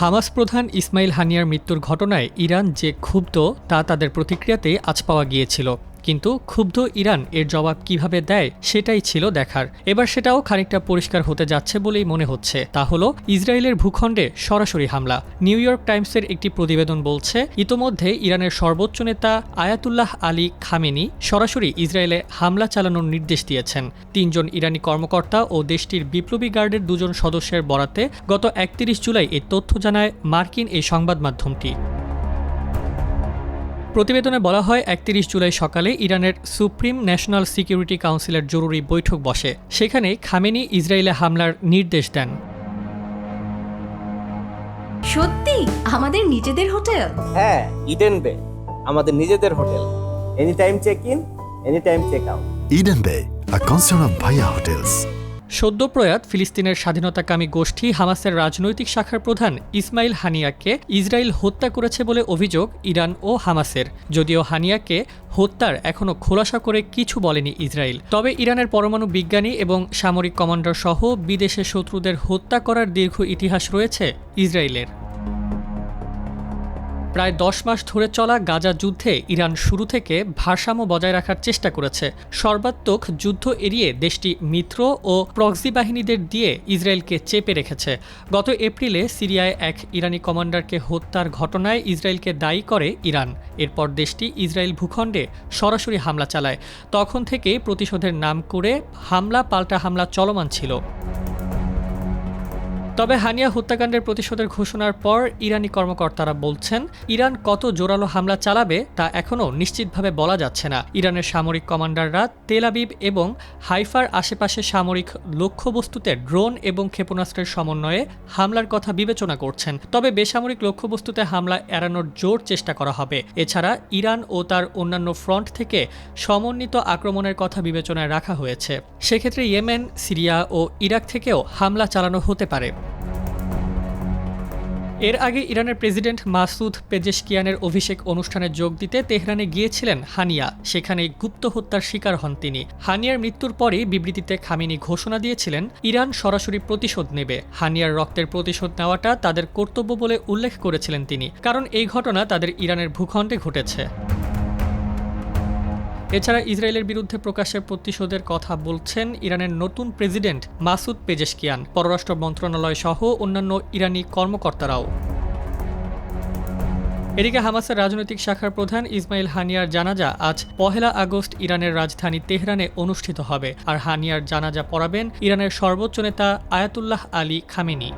Hamas প্রধান ইসমাইল হানিয়ার মৃত্যুর ঘটনায় ইরান যে ক্ষুব্ধ তা তাদের প্রতিক্রিয়াতে আজ পাওয়া গিয়েছিল। কিন্তু ক্ষুব্ধ ইরান এর জবাব কীভাবে দেয় সেটাই ছিল দেখার। এবার সেটাও খানিকটা পরিষ্কার হতে যাচ্ছে বলেই মনে হচ্ছে। তা হলো, ইসরায়েলের ভূখণ্ডে সরাসরি হামলা। নিউ ইয়র্ক টাইমসের একটি প্রতিবেদন বলছে, ইতোমধ্যে ইরানের সর্বোচ্চ নেতা আয়াতুল্লাহ আলী খামেনি সরাসরি ইসরায়েলে হামলা চালানোর নির্দেশ দিয়েছেন। তিনজন ইরানি কর্মকর্তা ও দেশটির বিপ্লবী গার্ডের দুজন সদস্যের বরাতে গত একত্রিশ জুলাই এই তথ্য জানায় মার্কিন এই সংবাদ মাধ্যমটি। প্রতিবেদনে বলা হয় একত্রিশ জুলাই সকালে ইরানের সুপ্রিম ন্যাশনাল সিকিউরিটি কাউন্সিলের জরুরি বৈঠক বসে। সেখানে খামেনি ইসরায়েলে হামলার নির্দেশ দেন। সত্যি? আমাদের নিজেদের হোটেল? হ্যাঁ ইডেন বে। আমাদের নিজেদের hotel. Any time check in any time check out Eden Bay Bay, a of Bhaiya Bhaya Hotels. সদ্যপ্রয়াত ফিলিস্তিনের স্বাধীনতাকামী গোষ্ঠী হামাসের রাজনৈতিক শাখার প্রধান ইসমাইল হানিয়াকে ইসরায়েল হত্যা করেছে বলে অভিযোগ ইরান ও হামাসের যদিও হানিয়াকে হত্যার এখনও খোলাসা করে কিছু বলেনি ইসরায়েল তবে ইরানের পরমাণু বিজ্ঞানী এবং সামরিক কমান্ডার সহ বিদেশে শত্রুদের হত্যা করার দীর্ঘ ইতিহাস রয়েছে ইসরায়েলের প্রায় দশ মাস ধরে চলা গাজা যুদ্ধে ইরান শুরু থেকে ভারসাম্য বজায় রাখার চেষ্টা করেছে। সর্বাত্মক যুদ্ধ এড়িয়ে দেশটি মিত্র ও প্রক্সি বাহিনীদের দিয়ে ইসরায়েলকে চেপে রেখেছে। গত এপ্রিলে সিরিয়ায় এক ইরানি কমান্ডারকে হত্যার ঘটনায় ইসরায়েলকে দায়ী করে ইরান। এরপর দেশটি ইসরায়েল ভূখণ্ডে সরাসরি হামলা চালায়। তখন থেকে প্রতিশোধের নাম করে হামলা পাল্টা হামলা চলমান ছিল। তবে হানিয়া হত্যাকাণ্ডের প্রতিশোধের ঘোষণার পর ইরানি কর্মকর্তারা বলছেন, ইরান কত জোরালো হামলা চালাবে তা এখনও নিশ্চিতভাবে বলা যাচ্ছে না। ইরানের সামরিক কমান্ডাররা তেল আবিব এবং হাইফার আশেপাশে সামরিক লক্ষ্যবস্তুতে ড্রোন এবং ক্ষেপণাস্ত্রের সমন্বয়ে হামলার কথা বিবেচনা করছেন। তবে বেসামরিক লক্ষ্যবস্তুতে হামলা এড়ানোর জোর চেষ্টা করা হবে। এছাড়া ইরান ও তার অন্যান্য ফ্রন্ট থেকে সমন্বিত আক্রমণের কথা বিবেচনায় রাখা হয়েছে। সেক্ষেত্রে ইয়েমেন, সিরিয়া ও ইরাক থেকেও হামলা চালানো হতে পারে। এর আগে ইরানের প্রেসিডেন্ট মাসুদ পেজেশকিয়ানের অভিষেক অনুষ্ঠানে যোগ দিতে তেহরানে গিয়েছিলেন হানিয়া। সেখানে গুপ্ত হত্যার শিকার হন তিনি। হানিয়ার মৃত্যুর পরে বিবৃতিতে খামিনি ঘোষণা দিয়েছিলেন, ইরান সরাসরি প্রতিশোধ নেবে। হানিয়ার রক্তের প্রতিশোধ নেওয়াটা তাদের কর্তব্য বলে উল্লেখ করেছিলেন তিনি, কারণ এই ঘটনা তাদের ইরানের ভূখণ্ডে ঘটেছে। এছাড়া ইসরায়েলের বিরুদ্ধে প্রকাশ্যে প্রতিশোধের কথা বলছেন ইরানের নতুন প্রেসিডেন্ট মাসুদ পেজেশকিয়ান, পররাষ্ট্র মন্ত্রণালয় সহ অন্যান্য ইরানি কর্মকর্তারাও। এদিকে হামাসের রাজনৈতিক শাখার প্রধান ইসমাইল হানিয়ার জানাজা আজ পহেলা আগস্ট ইরানের রাজধানী তেহরানে অনুষ্ঠিত হবে। আর হানিয়ার জানাজা পড়াবেন ইরানের সর্বোচ্চ নেতা আয়াতুল্লাহ আলী খামেনি।